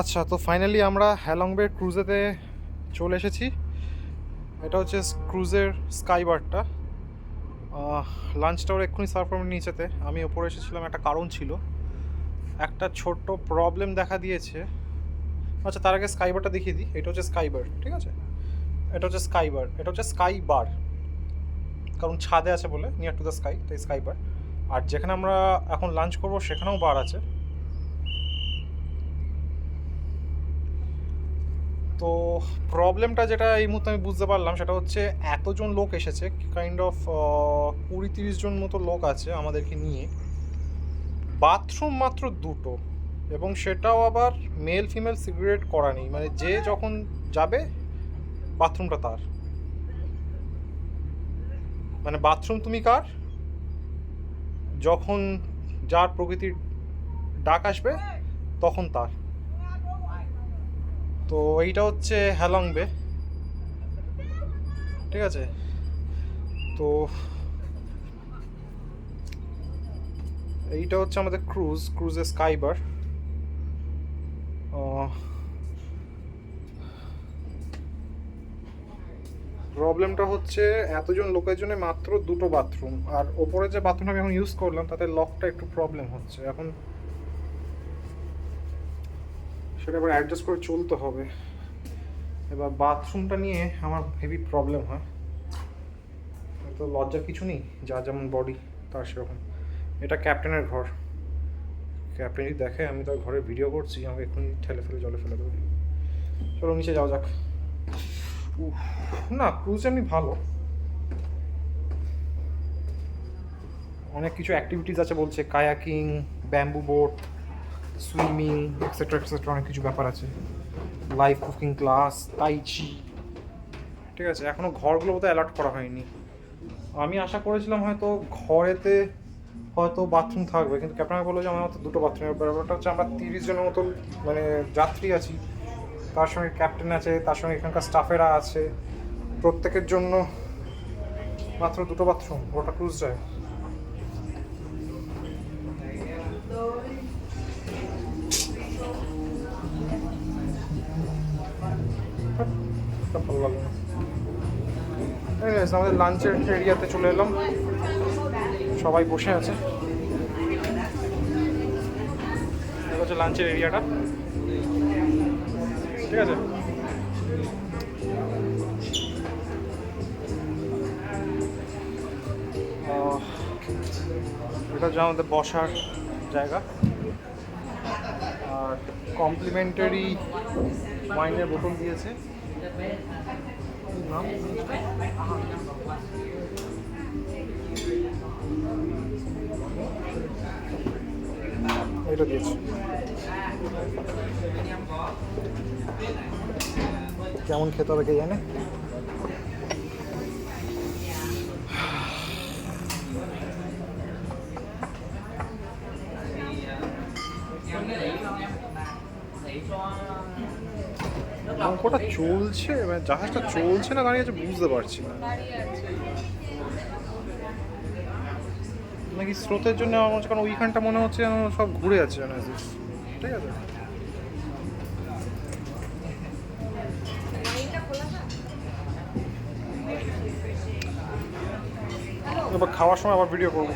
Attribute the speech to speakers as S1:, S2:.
S1: আচ্ছা তো ফাইনালি আমরা হ্যালংবে ক্রুজেতে চলে এসেছি। এটা হচ্ছে ক্রুজের স্কাইবারটা লাঞ্চটা ওরা এক্ষুনি সার্ভ করে নিচেতে। আমি ওপরে এসেছিলাম, একটা কারণ ছিল। একটা ছোট্ট প্রবলেম দেখা দিয়েছে। আচ্ছা তার আগে স্কাইবারটা দেখিয়ে দিই। এটা হচ্ছে স্কাইবার ঠিক আছে? এটা হচ্ছে স্কাইবার এটা হচ্ছে স্কাই বার কারণ ছাদে আছে বলে নিয়ার টু দ্য স্কাই তাই স্কাই বার আর যেখানে আমরা এখন লাঞ্চ করব, সেখানেও বার আছে। তো প্রবলেমটা যেটা এই মুহূর্তে আমি বুঝতে পারলাম, সেটা হচ্ছে এতজন লোক এসেছে কাইন্ড অফ কুড়ি তিরিশ জন মতো লোক আছে আমাদেরকে নিয়ে। বাথরুম মাত্র দুটো এবং সেটাও আবার মেল ফিমেল সিগারেট করা নেই। মানে যে যখন যাবে, বাথরুমটা তার। মানে বাথরুম তুমি কার? যখন যার প্রকৃতির ডাক আসবে, তখন তার। তো এইটা হচ্ছে হ্যালং বে। ঠিক আছে? তো এইটা হচ্ছে আমাদের ক্রুজ ক্রুজের স্কাইবার। প্রবলেমটা হচ্ছে এতজন লোকের জন্য মাত্র দুটো বাথরুম। আর ওপরে যে বাথরুম আমি এখন ইউজ করলাম, তাতে লকটা একটু প্রবলেম হচ্ছে। এখন সেটা এবার অ্যাডজাস্ট করে চলতে হবে। এবার বাথরুমটা নিয়ে আমার হেভি প্রবলেম হয়। তো লজ্জার কিছু নেই, যা যেমন বডি তার সেরকম। এটা ক্যাপ্টেনের ঘর। ক্যাপ্টেন যদি দেখে, আমি তার ঘরে ভিডিও করছি, আমাকে এক্ষুনি ঠেলে ফেলে, জলে ফেলে দেবে। চলো নিচে যাওয়া যাক। না ক্রুজ এমনি ভালো। অনেক কিছু অ্যাক্টিভিটিস আছে বলছে kayaking bamboo boat swimming etcetera etcetera অনেক কিছু ব্যাপার আছে। লাইভ কুকিং ক্লাস তাইচি ঠিক আছে এখনও ঘরগুলো বোধহয় অ্যালার্ট করা হয়নি। আমি আশা করেছিলাম হয়তো ঘরেতে হয়তো বাথরুম থাকবে, কিন্তু ক্যাপ্টেন বলল যে আমার দুটো বাথরুমের ব্যাপারটা হচ্ছে আমরা তিরিশ জনের মতো মানে যাত্রী আছি। তার সঙ্গে ক্যাপ্টেন আছে, তার সঙ্গে এখানকার স্টাফেরা আছে। প্রত্যেকের জন্য মাত্র দুটো বাথরুম ওটা ক্রুজ যায় আমাদের লাঞ্চের এরিয়াতে চলে এলাম। সবাই বসে আছে। হচ্ছে লাঞ্চের এরিয়াটা ঠিক আছে? এটা হচ্ছে আমাদের বসার জায়গা। আর কমপ্লিমেন্টারি ওয়াইনের বোতল দিয়েছে। এটা দিয়েছে কেমন খেতে হবে কে জানে? অঙ্কটা চলছে? মানে জাহাজটা চলছে না দাঁড়িয়ে আছে বুঝতে পারছি না। নাকি স্রোতের জন্য আমার কারণ ওইখানটা মনে হচ্ছে যেন সব ঘুরে আছে। যেন ঠিক আছে। খাওয়ার সময় আবার ভিডিও করব।